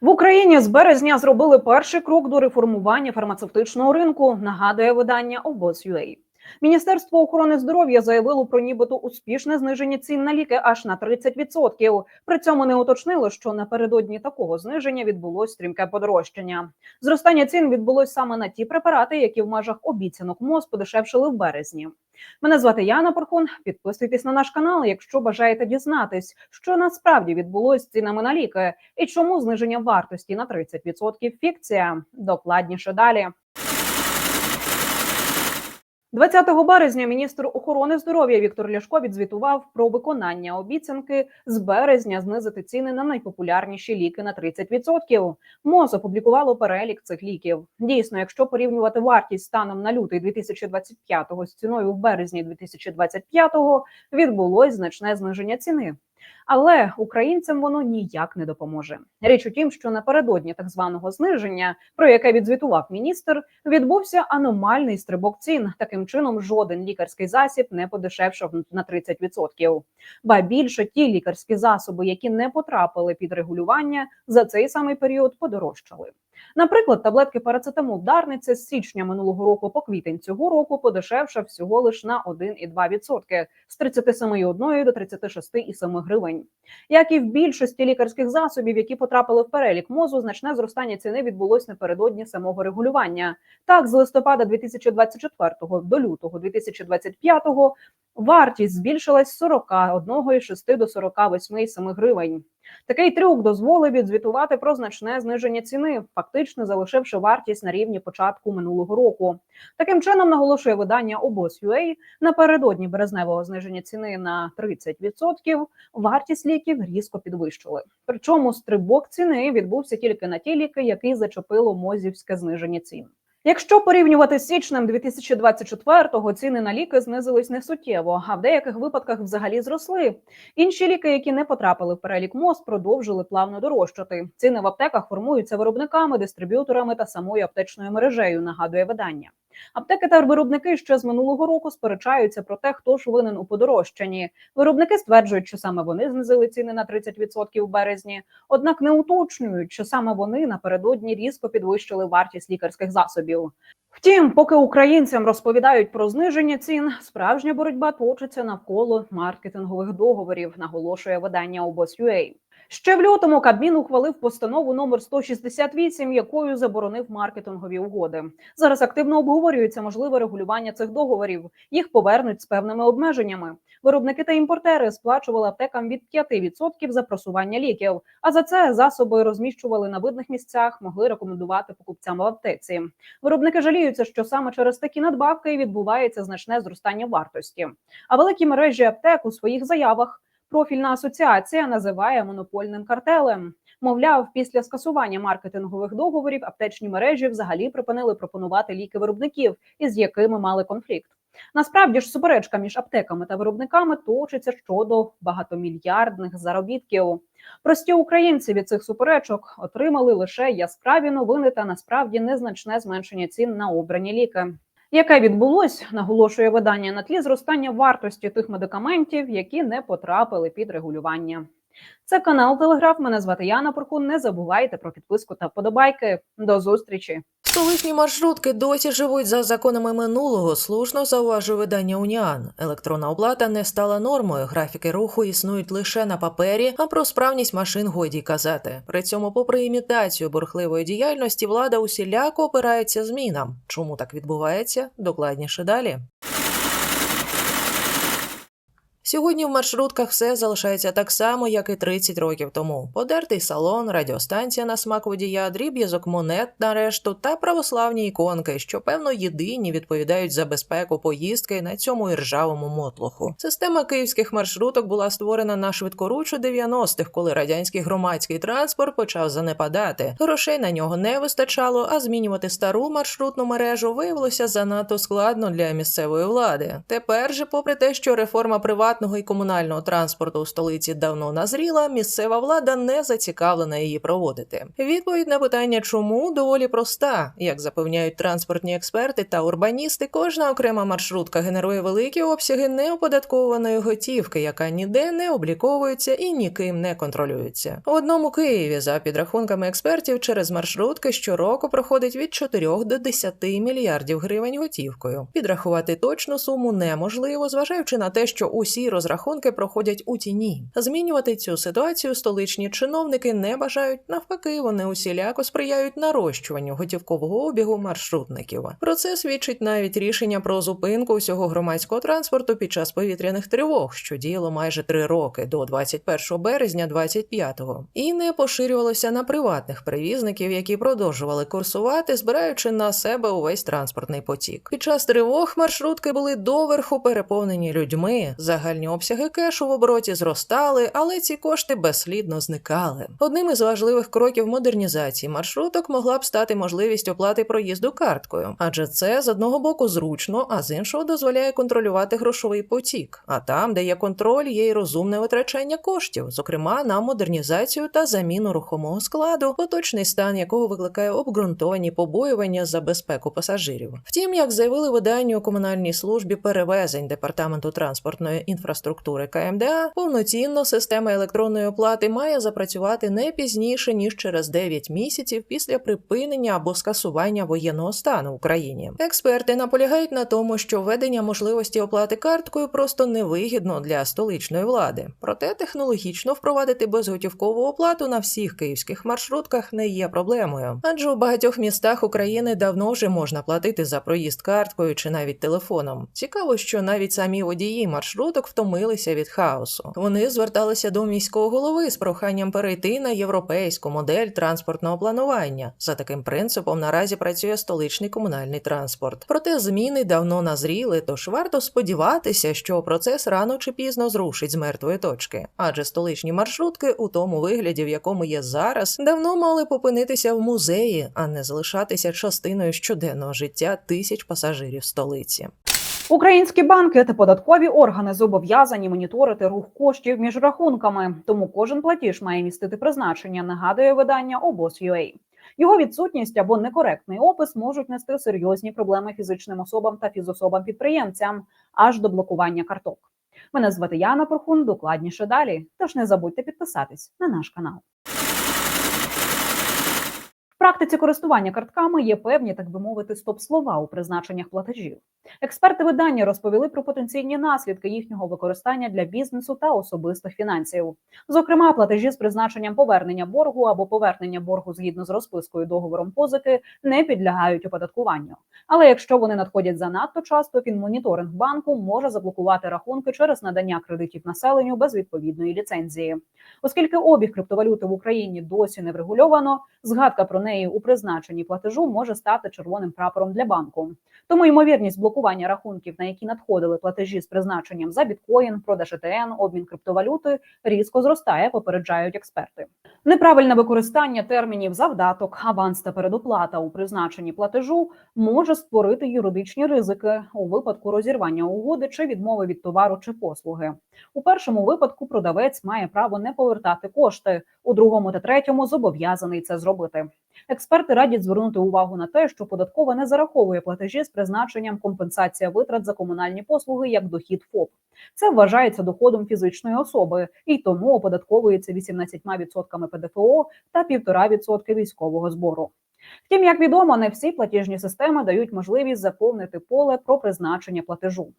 В Україні з березня зробили перший крок до реформування фармацевтичного ринку. Нагадує видання обоз.ua. Міністерство охорони здоров'я заявило про нібито успішне зниження цін на ліки аж на 30%. При цьому не уточнило, що напередодні такого зниження відбулось стрімке подорожчання. Зростання цін відбулось саме на ті препарати, які в межах обіцянок МОЗ подешевшили в березні. Мене звати Яна Порхун. Підписуйтесь на наш канал, якщо бажаєте дізнатись, що насправді відбулось з цінами на ліки і чому зниження вартості на 30% фікція. Докладніше далі. 20 березня міністр охорони здоров'я Віктор Ляшко відзвітував про виконання обіцянки з березня знизити ціни на найпопулярніші ліки на 30%. МОЗ опублікувало перелік цих ліків. Дійсно, якщо порівнювати вартість станом на лютий 2025 з ціною в березні 2025, відбулось значне зниження ціни. Але українцям воно ніяк не допоможе. Річ у тім, що напередодні так званого зниження, про яке відзвітував міністр, відбувся аномальний стрибок цін. Таким чином, жоден лікарський засіб не подешевшав на 30%. Ба більше ті лікарські засоби, які не потрапили під регулювання, за цей самий період подорожчали. Наприклад, таблетки парацетамол Дарниця з січня минулого року по квітень цього року подешевшав всього лише на 1,2% з 37,1 до 36,7 гривень. Як і в більшості лікарських засобів, які потрапили в перелік мозу, значне зростання ціни відбулось напередодні самого регулювання. Так, з листопада 2024 до лютого 2025 вартість збільшилась з 41,6 до 48,7 гривень. Такий трюк дозволив відзвітувати про значне зниження ціни, фактично залишивши вартість на рівні початку минулого року. Таким чином наголошує видання обоз.ua, напередодні березневого зниження ціни на 30% вартість ліків різко підвищили. Причому стрибок ціни відбувся тільки на ті ліки, які зачепило мозівське зниження цін. Якщо порівнювати з січнем 2024-го, ціни на ліки знизились несуттєво, а в деяких випадках взагалі зросли. Інші ліки, які не потрапили в перелік МОЗ, продовжили плавно дорожчати. Ціни в аптеках формуються виробниками, дистриб'юторами та самою аптечною мережею. Нагадує видання. Аптеки та виробники ще з минулого року сперечаються про те, хто ж винен у подорожчанні. Виробники стверджують, що саме вони знизили ціни на 30% в березні, однак не уточнюють, що саме вони напередодні різко підвищили вартість лікарських засобів. Втім, поки українцям розповідають про зниження цін, справжня боротьба точиться навколо маркетингових договорів, наголошує видання обоз.ua. Ще в лютому Кабмін ухвалив постанову номер 168, якою заборонив маркетингові угоди. Зараз активно обговорюється можливе регулювання цих договорів. Їх повернуть з певними обмеженнями. Виробники та імпортери сплачували аптекам від 5% за просування ліків. А за це засоби розміщували на видних місцях, могли рекомендувати покупцям в аптеці. Виробники жаліються, що саме через такі надбавки відбувається значне зростання вартості. А великі мережі аптек у своїх заявах профільна асоціація називає монопольним картелем. Мовляв, після скасування маркетингових договорів аптечні мережі взагалі припинили пропонувати ліки виробників, із якими мали конфлікт. Насправді ж суперечка між аптеками та виробниками точиться щодо багатомільярдних заробітків. Прості українці від цих суперечок отримали лише яскраві новини та насправді незначне зменшення цін на обрані ліки. Яке відбулось, наголошує видання на тлі зростання вартості тих медикаментів, які не потрапили під регулювання. Це канал Телеграф. Мене звати Яна Пуркун. Не забувайте про підписку та вподобайки. До зустрічі. Столичні маршрутки досі живуть за законами минулого, слушно зауважує видання Уніан. Електронна оплата не стала нормою. Графіки руху існують лише на папері, а про справність машин годі казати. При цьому, попри імітацію бурхливої діяльності, влада усіляко опирається змінам. Чому так відбувається? Докладніше далі. Сьогодні в маршрутках все залишається так само, як і 30 років тому. Подертий салон, радіостанція на смак водія, дріб'язок монет на решту та православні іконки, що певно єдині відповідають за безпеку поїздки на цьому іржавому мотлоху. Система київських маршруток була створена на швидкоруч у 90-х, коли радянський громадський транспорт почав занепадати. Грошей на нього не вистачало, а змінювати стару маршрутну мережу виявилося занадто складно для місцевої влади. Тепер же, попри те, що реформа приватного приватного і комунального транспорту у столиці давно назріла, місцева влада не зацікавлена її проводити. Відповідь на питання, чому доволі проста. Як запевняють транспортні експерти та урбаністи, кожна окрема маршрутка генерує великі обсяги неоподаткованої готівки, яка ніде не обліковується і ніким не контролюється. В одному Києві, за підрахунками експертів, через маршрутки щороку проходить від 4 до 10 мільярдів гривень готівкою. Підрахувати точну суму неможливо, зважаючи на те, що усі розрахунки проходять у тіні. Змінювати цю ситуацію столичні чиновники не бажають. Навпаки, вони усіляко сприяють нарощуванню готівкового обігу маршрутників. Про це свідчить навіть рішення про зупинку усього громадського транспорту під час повітряних тривог, що діяло майже три роки до 21 березня 25-го, і не поширювалося на приватних перевізників, які продовжували курсувати, збираючи на себе увесь транспортний потік. Під час тривог маршрутки були доверху переповнені людьми. Загальні обсяги кешу в обороті зростали, але ці кошти безслідно зникали. Одним із важливих кроків модернізації маршруток могла б стати можливість оплати проїзду карткою, адже це з одного боку зручно, а з іншого дозволяє контролювати грошовий потік. А там, де є контроль, є й розумне витрачання коштів, зокрема на модернізацію та заміну рухомого складу, поточний стан якого викликає обґрунтовані побоювання за безпеку пасажирів. Втім, як заявили виданню у комунальній службі перевезень департаменту транспортної інфраструктури КМДА, повноцінно система електронної оплати має запрацювати не пізніше ніж через 9 місяців після припинення або скасування воєнного стану в Україні. Експерти наполягають на тому, що введення можливості оплати карткою просто невигідно для столичної влади. Проте технологічно впровадити безготівкову оплату на всіх київських маршрутках не є проблемою, адже у багатьох містах України давно вже можна платити за проїзд карткою чи навіть телефоном. Цікаво, що навіть самі водії маршруток втомилися від хаосу. Вони зверталися до міського голови з проханням перейти на європейську модель транспортного планування. За таким принципом наразі працює столичний комунальний транспорт. Проте зміни давно назріли, тож варто сподіватися, що процес рано чи пізно зрушить з мертвої точки, адже столичні маршрутки у тому вигляді, в якому є зараз, давно мали попинитися в музеї, а не залишатися частиною щоденного життя тисяч пасажирів столиці. Українські банки та податкові органи зобов'язані моніторити рух коштів між рахунками, тому кожен платіж має містити призначення. Нагадує видання обоз.ua. Його відсутність або некоректний опис можуть нести серйозні проблеми фізичним особам та фізособам-підприємцям аж до блокування карток. Мене звати Яна Порхун. Докладніше далі. Тож не забудьте підписатись на наш канал. Практиці користування картками є певні, так би мовити, стоп-слова у призначеннях платежів. Експерти видання розповіли про потенційні наслідки їхнього використання для бізнесу та особистих фінансів. Зокрема, платежі з призначенням повернення боргу або повернення боргу згідно з розпискою договором позики не підлягають оподаткуванню. Але якщо вони надходять занадто часто, фінмоніторинг банку може заблокувати рахунки через надання кредитів населенню без відповідної ліцензії. Оскільки обіг криптовалюти в Україні досі не врегульовано, згадка про неї у призначенні платежу може стати червоним прапором для банку. Тому ймовірність блокування рахунків, на які надходили платежі з призначенням за біткоін, продаж ЕТН, обмін криптовалюти, різко зростає, попереджають експерти. Неправильне використання термінів завдаток, аванс та передоплата у призначенні платежу може створити юридичні ризики у випадку розірвання угоди чи відмови від товару чи послуги. У першому випадку продавець має право не повертати кошти, у другому та третьому зобов'язаний це зробити. Експерти радять звернути увагу на те, що податкова не зараховує платежі з призначенням компенсація витрат за комунальні послуги як дохід ФОП. Це вважається доходом фізичної особи і тому оподатковується 18% ПДФО та 1,5% військового збору. Втім, як відомо, не всі платіжні системи дають можливість заповнити поле про призначення платежу.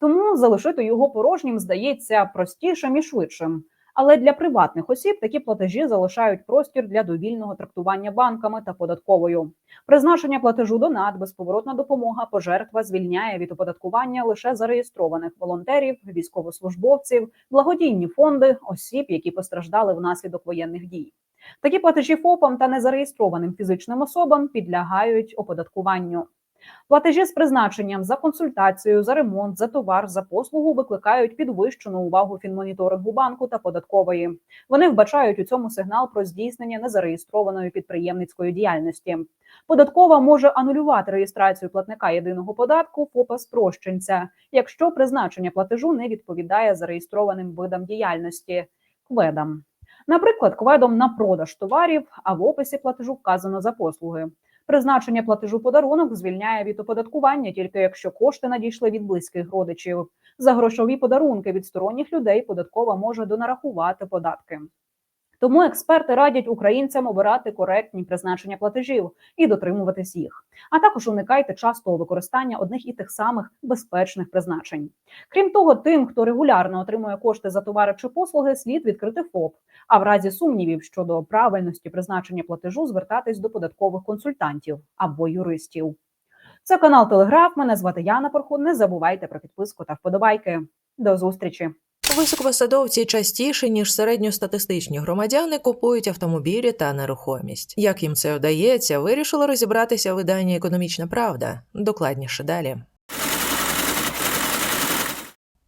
Тому залишити його порожнім здається простішим і швидшим. Але для приватних осіб такі платежі залишають простір для довільного трактування банками та податковою. Призначення платежу донат, безповоротна допомога, пожертва звільняє від оподаткування лише зареєстрованих волонтерів, військовослужбовців, благодійні фонди, осіб, які постраждали внаслідок воєнних дій. Такі платежі ФОПам та незареєстрованим фізичним особам підлягають оподаткуванню. Платежі з призначенням за консультацію, за ремонт, за товар, за послугу викликають підвищену увагу фінмоніторингу банку та податкової. Вони вбачають у цьому сигнал про здійснення незареєстрованої підприємницької діяльності. Податкова може анулювати реєстрацію платника єдиного податку ФОПа спрощенця, якщо призначення платежу не відповідає зареєстрованим видам діяльності кведам. Наприклад, кведом на продаж товарів, а в описі платежу вказано за послуги. Призначення платежу подарунок звільняє від оподаткування тільки якщо кошти надійшли від близьких родичів. За грошові подарунки від сторонніх людей податкова може донарахувати податки. Тому експерти радять українцям обирати коректні призначення платежів і дотримуватись їх. А також уникайте частого використання одних і тих самих безпечних призначень. Крім того, тим, хто регулярно отримує кошти за товари чи послуги, слід відкрити ФОП. А в разі сумнівів щодо правильності призначення платежу звертатись до податкових консультантів або юристів. Це канал Телеграф. Мене звати Яна Порхун. Не забувайте про підписку та вподобайки. До зустрічі. Високопосадовці частіше ніж середньостатистичні громадяни купують автомобілі та нерухомість. Як їм це вдається, вирішило розібратися видання Економічна Правда. Докладніше далі.